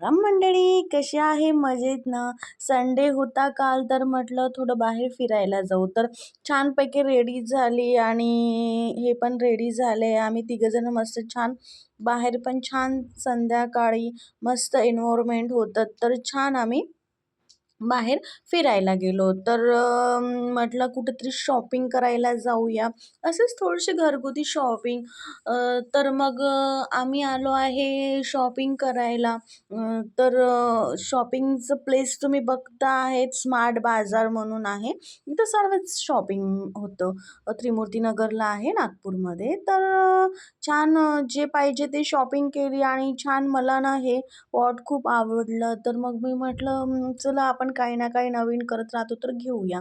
राम मंडळी कशी आहे? मजेत ना? संडे होता काल तर म्हटलं थोडं बाहेर फिरायला जाऊ. तर छानपैकी रेडी झाली आणि हे पण रेडी झाले. आम्ही तिघंजणं मस्त छान बाहेर पण छान संध्याकाळी मस्त एन्व्हायरमेंट होतं. तर छान आम्ही बाहेर फिरायला गेलो. तर म्हटलं कुठंतरी शॉपिंग करायला जाऊया. असंच थोडीशी घरगुती शॉपिंग तर मग आम्ही आलो आहे शॉपिंग करायला. तर शॉपिंगचं प्लेस तुम्ही बघता आहेत स्मार्ट बाजार म्हणून आहे. इथं सर्वच शॉपिंग होतं. त्रिमूर्तीनगरला आहे नागपूरमध्ये. तर छान जे पाहिजे ते शॉपिंग केली आणि छान मला ना हे पॉट खूप आवडलं. तर मग मी म्हटलं चला आपण काही ना काही नवीन करत राहतो तर घेऊया.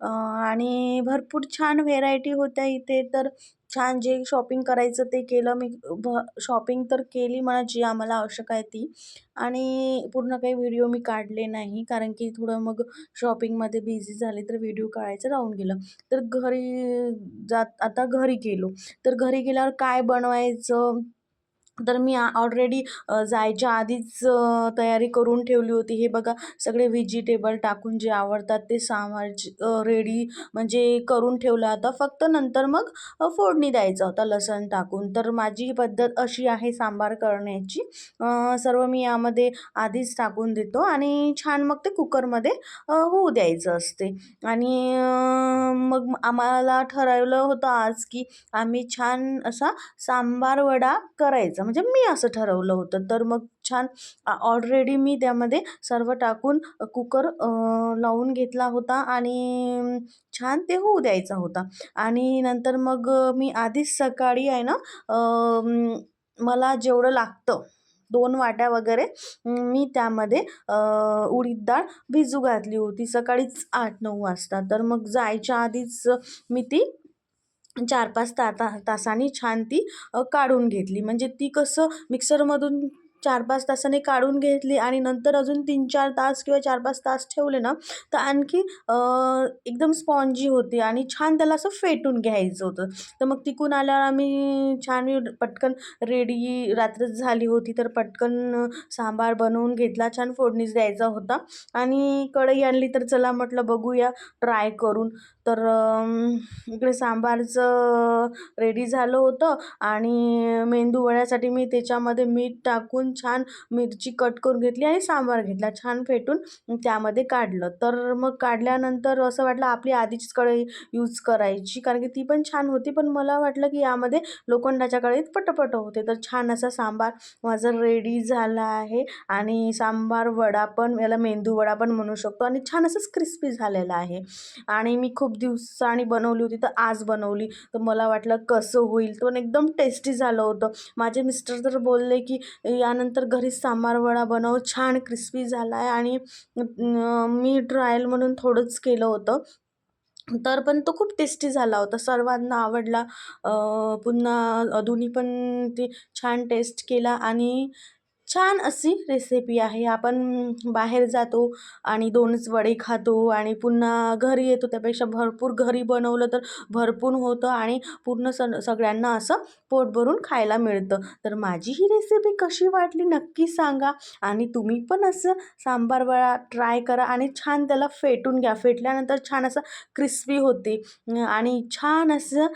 आणि भरपूर छान व्हेरायटी होत्या इथे. तर छान जे शॉपिंग करायचं ते केलं. मी भ शॉपिंग तर केली मला जी आम्हाला आवश्यक आहे ती. आणि पूर्ण काही व्हिडिओ मी काढले नाही. कारण की थोडं मग शॉपिंगमध्ये बिझी झाले तर व्हिडिओ काढायचं राहून गेलं. तर घरी जात आता घरी गेलो. तर घरी गेल्यावर काय बनवायचं? तर मी ऑलरेडी जायच्या आधीच तयारी करून ठेवली होती. हे बघा सगळे व्हेजिटेबल टाकून जे आवडतात ते सामान रेडी म्हणजे करून ठेवलं. आता फक्त नंतर मग फोडणी द्यायचा. होता लसण टाकून. तर माझी पद्धत अशी आहे सांबार करण्याची. सर्व मी यामध्ये आधीच टाकून देतो आणि छान मग ते कुकरमध्ये होऊ द्यायचं असते. आणि मग आम्हाला ठरवलं होतं आज की आम्ही छान असा सांबार वडा करायचा. म्हणजे मी असं ठरवलं होतं. तर मग छान ऑलरेडी मी त्यामध्ये सर्व टाकून कुकर लावून घेतला होता आणि छान ते होऊ द्यायचा होता. आणि नंतर मग मी आधीच सकाळी आहे ना मला जेवढं लागतं दोन वाट्या वगैरे मी त्यामध्ये उडीद डाळ भिजू घातली होती. सकाळीच आठ नऊ वाजता. तर मग जायच्या आधीच मी ती चार पाच ता ता तासांनी छान ती काढून घेतली. म्हणजे ती कसं मिक्सरमधून चार पाच तासाने काढून घेतली आणि नंतर अजून तीन चार तास किंवा चार पाच तास ठेवले ना तर आणखी एकदम स्पॉन्जी होती आणि छान त्याला असं फेटून घ्यायचं होतं. तर मग तिकून आल्यावर आम्ही छान पटकन रेडी रात्र झाली होती तर पटकन सांबार बनवून घेतला छान फोडणीच द्यायचा होता. आणि कढई आणली तर चला म्हटलं बघूया ट्राय करून. तर इकडे सांबारचं रेडी झालं होतं आणि मेंदू वड्यासाठी मी त्याच्यामध्ये मीठ टाकून छान मिरची कट करून घेतली आणि सांबार घेतला. छान फेटून त्यामध्ये काढलं. तर मग काढल्यानंतर असं वाटलं आपली आधीचीच कढई यूज करायची कारण की ती पण छान होती. पण मला वाटलं की यामध्ये लोखंडाच्या कढईत पटपट होते. तर छान असा सांबार माझा रेडी झाला आहे. आणि सांबार वडा पण याला मेंदू वडा पण म्हणू शकतो. आणि छान असंच क्रिस्पी झालेला आहे. आणि मी खूप दिवसांनी बनवली होती तर आज बनवली. तर मला वाटलं कसं होईल. पण एकदम टेस्टी झालं होतं. माझे मिस्टर तर बोलले की यानंतर घरी सांबार वडा बनव छान क्रिस्पी झाला आहे आणि मी ट्रायल म्हणून थोडंच केलं होतं. तर पण तो खूप टेस्टी झाला होता. सर्वांना आवडला. पुन्हा अधुनी पण ती छान टेस्ट केला आणि छान अशी रेसिपी आहे. आपण बाहेर जातो आणि दोनच वडे खातो आणि पुन्हा घरी येतो. त्यापेक्षा भरपूर घरी बनवलं तर भरपूर होतं आणि पूर्ण स सगळ्यांना असं पोट भरून खायला मिळतं. तर माझी ही रेसिपी कशी वाटली नक्की सांगा आणि तुम्ही पण असं सांबार वडा ट्राय करा आणि छान त्याला फेटून घ्या. फेटल्यानंतर छान असं क्रिस्पी होते. आणि छान असं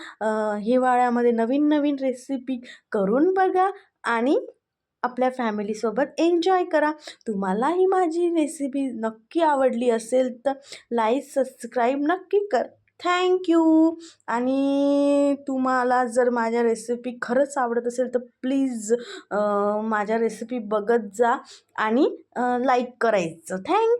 हिवाळ्यामध्ये नवीन नवीन रेसिपी करून बघा आणि आपल्या फॅमिलीसोबत एन्जॉय करा. तुम्हाला ही माझी रेसिपी नक्की आवडली असेल तर लाईक सबस्क्राईब नक्की कर. थँक्यू आणि तुम्हाला जर माझ्या रेसिपी खरंच आवडत असेल तर प्लीज माझ्या रेसिपी बघत जा आणि लाईक करायचं. थँक्यू